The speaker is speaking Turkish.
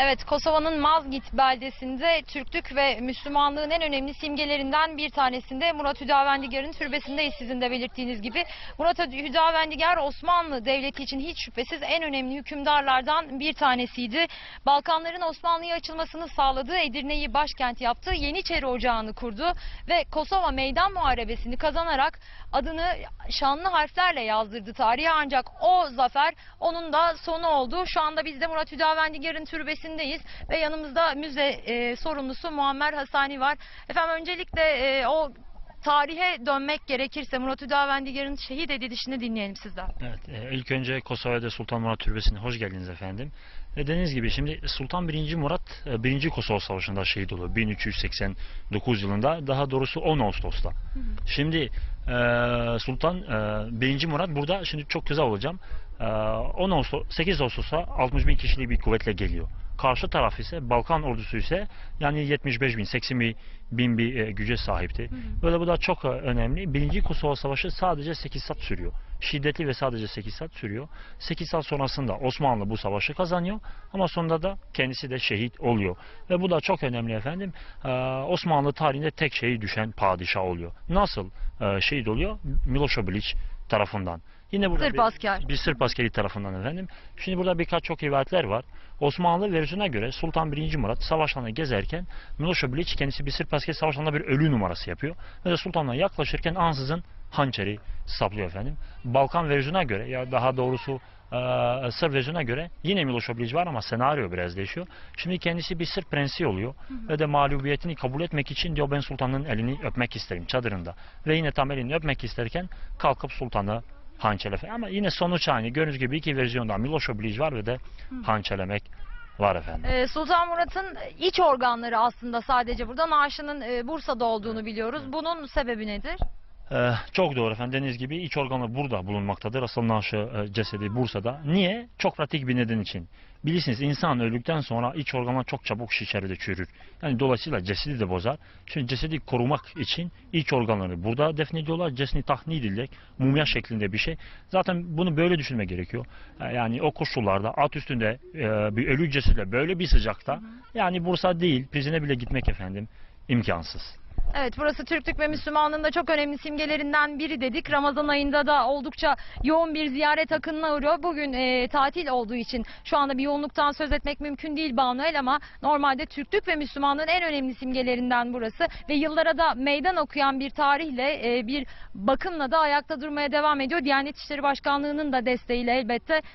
Evet, Kosova'nın Mazgit beldesinde Türklük ve Müslümanlığın en önemli simgelerinden bir tanesinde Murat Hüdavendigar'ın türbesindeyiz sizin de belirttiğiniz gibi. Murat Hüdavendigar Osmanlı Devleti için hiç şüphesiz en önemli hükümdarlardan bir tanesiydi. Balkanların Osmanlı'ya açılmasını sağladığı Edirne'yi başkent yaptı, Yeniçeri Ocağı'nı kurdu ve Kosova Meydan Muharebesi'ni kazanarak adını şanlı harflerle yazdırdı tarihe ancak o zafer onun da sonu oldu. Şu anda biz de Murat Hüdavendigar'ın türbesindeyiz ve yanımızda müze e, sorumlusu Muammer Hasani var. Efendim öncelikle e, o tarihe dönmek gerekirse Murat Hüdavendigar'ın şehit edilişini dinleyelim sizden. Evet, e, ilk önce Kosova'da Sultan Murat Türbesi'ne hoş geldiniz efendim. Dediğiniz gibi şimdi Sultan 1. Murat e, 1. Kosova Savaşı'nda şehit oluyor 1389 yılında daha doğrusu 10 Ağustos'ta. Şimdi e, Sultan e, 1. Murat burada şimdi çok güzel olacağım. E, 10 Ağustos 8 Ağustos'a 60 bin kişilik bir kuvvetle geliyor. Karşı taraf ise Balkan ordusu ise yani 75 bin 80 bin, bir e, güce sahipti. Böyle bu da çok e, önemli. Birinci Kosova Savaşı sadece 8 saat sürüyor. Şiddetli ve sadece 8 saat sürüyor. 8 saat sonrasında Osmanlı bu savaşı kazanıyor ama sonunda da kendisi de şehit oluyor. Ve bu da çok önemli efendim. Ee, Osmanlı tarihinde tek şeyi düşen padişah oluyor. Nasıl e, şehit oluyor? Milošević tarafından. Yine burada Sırp bir, asker. bir Sırp askeri tarafından efendim. Şimdi burada birkaç çok rivayetler var. Osmanlı versiyona göre Sultan 1. Murat savaşlarına gezerken Milošević kendisi bir Sırp askeri savaşlarında bir ölü numarası yapıyor. Ve de sultanla yaklaşırken ansızın hançeri saplıyor efendim. Balkan versiyona göre ya daha doğrusu e, Sırp versiyona göre yine Milošević var ama senaryo biraz değişiyor. Şimdi kendisi bir Sırp prensi oluyor ve de mağlubiyetini kabul etmek için diyor ben sultanın elini öpmek isterim çadırında. Ve yine tam elini öpmek isterken kalkıp sultanı hançerle ama yine sonuç aynı. Gördüğünüz gibi iki versiyonda Milošević var ve de hançerlemek var efendim. E, Sultan Murat'ın iç organları aslında sadece burada. Naaşının e, Bursa'da olduğunu biliyoruz. Bunun sebebi nedir? Ee, çok doğru efendim. Dediğiniz gibi iç organı burada bulunmaktadır. Asıl naaşı e, cesedi Bursa'da. Niye? Çok pratik bir neden için. Bilirsiniz insan öldükten sonra iç organlar çok çabuk şişer ve çürür. Yani dolayısıyla cesedi de bozar. Şimdi cesedi korumak için iç organları burada defnediyorlar. Cesedi tahnid edilecek. Mumya şeklinde bir şey. Zaten bunu böyle düşünme gerekiyor. Ee, Yani o koşullarda at üstünde e, bir ölü cesedle böyle bir sıcakta yani Bursa değil prizine bile gitmek efendim imkansız. Evet burası Türklük ve Müslümanlığın da çok önemli simgelerinden biri dedik. Ramazan ayında da oldukça yoğun bir ziyaret akınına uğruyor. Bugün e, tatil olduğu için şu anda bir yoğunluktan söz etmek mümkün değil Banuel ama normalde Türklük ve Müslümanlığın en önemli simgelerinden burası. Ve yıllara da meydan okuyan bir tarihle e, bir bakımla da ayakta durmaya devam ediyor. Diyanet İşleri Başkanlığı'nın da desteğiyle elbette